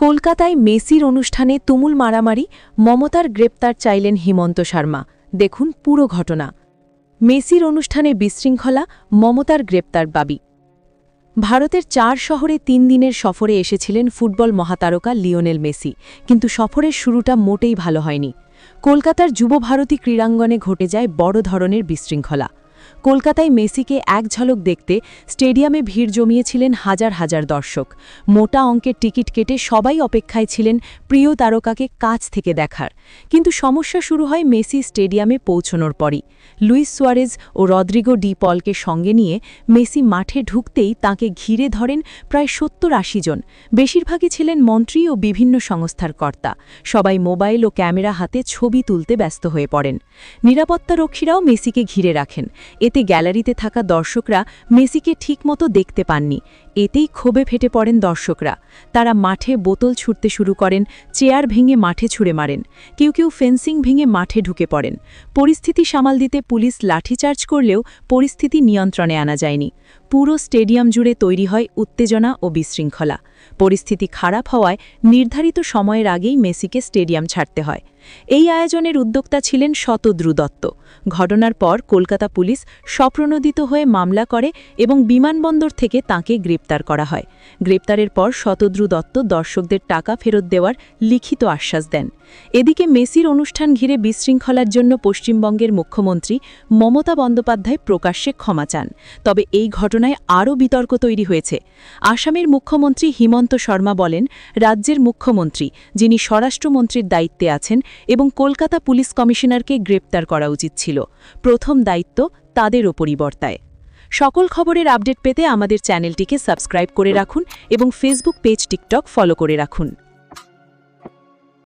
কলকাতায় মেসির অনুষ্ঠানে তুমুল মারামারি, মমতার গ্রেপ্তার চাইলেন হিমন্ত শর্মা। দেখুন পুরো ঘটনা। মেসির অনুষ্ঠানে বিশৃঙ্খলা, মমতার গ্রেপ্তার বাবি। ভারতের চার শহরে তিন দিনের সফরে এসেছিলেন ফুটবল মহাতারকা লিওনেল মেসি। কিন্তু সফরের শুরুটা মোটেই ভালো হয়নি। কলকাতার যুব ভারতী ক্রীড়াঙ্গনে ঘটে যায় বড় ধরনের বিশৃঙ্খলা। কলকাতায় মেসিকে এক ঝলক দেখতে স্টেডিয়ামে ভিড় জমিয়েছিলেন হাজার হাজার দর্শক। মোটা অঙ্কের টিকিট কেটে সবাই অপেক্ষায় ছিলেন প্রিয় তারকাকে কাছ থেকে দেখার। কিন্তু সমস্যা শুরু হয় মেসি স্টেডিয়ামে পৌঁছনোর পরই। লুইস সোয়ারেজ ও রদ্রিগো ডি পলকে সঙ্গে নিয়ে মেসি মাঠে ঢুকতেই তাকে ঘিরে ধরেন প্রায় সত্তর আশি জন। বেশিরভাগই ছিলেন মন্ত্রী ও বিভিন্ন সংস্থার কর্তা। সবাই মোবাইল ও ক্যামেরা হাতে ছবি তুলতে ব্যস্ত হয়ে পড়েন। নিরাপত্তারক্ষীরাও মেসিকে ঘিরে রাখেন। এতে গ্যালারিতে থাকা দর্শকরা মেসিকে ঠিকমতো দেখতে পাননি। এতেই ক্ষোভে ফেটে পড়েন দর্শকরা। তারা মাঠে বোতল ছুটতে শুরু করেন, চেয়ার ভেঙে মাঠে ছুড়ে মারেন, কেউ কেউ ফেন্সিং ভেঙে মাঠে ঢুকে পড়েন। পরিস্থিতি সামাল দিতে পুলিশ লাঠিচার্জ করলেও পরিস্থিতি নিয়ন্ত্রণে আনা যায়নি। পুরো স্টেডিয়াম জুড়ে তৈরি হয় উত্তেজনা ও বিশৃঙ্খলা। পরিস্থিতি খারাপ হওয়ায় নির্ধারিত সময়ের আগেই মেসিকে স্টেডিয়াম ছাড়তে হয়। এই আয়োজনের উদ্যোক্তা ছিলেন শতদ্রু দত্ত। ঘটনার পর কলকাতা পুলিশ স্বপ্রণোদিত হয়ে মামলা করে এবং বিমানবন্দর থেকে তাকে গ্রেপ্তার করা হয়। গ্রেপ্তারের পর শতদ্রু দত্ত দর্শকদের টাকা ফেরত দেওয়ার লিখিত আশ্বাস দেন। এদিকে মেসির অনুষ্ঠান ঘিরে বিশৃঙ্খলার জন্য পশ্চিমবঙ্গের মুখ্যমন্ত্রী মমতা বন্দ্যোপাধ্যায় প্রকাশ্যে ক্ষমা চান। তবে এই ঘটনায় আরও বিতর্ক তৈরি হয়েছে। আসামের মুখ্যমন্ত্রী হিমন্ত শর্মা বলেন, রাজ্যের মুখ্যমন্ত্রী, যিনি স্বরাষ্ট্রমন্ত্রীর দায়িত্বে আছেন এবং কলকাতা পুলিশ কমিশনারকে গ্রেপ্তার করা উচিত ছিল, প্রথম দায়িত্ব তাদের ওপরই বর্তায়। সকল খবরের আপডেট পেতে আমাদের চ্যানেলটিকে সাবস্ক্রাইব করে রাখুন এবং ফেসবুক পেজ টিকটক ফলো করে রাখুন।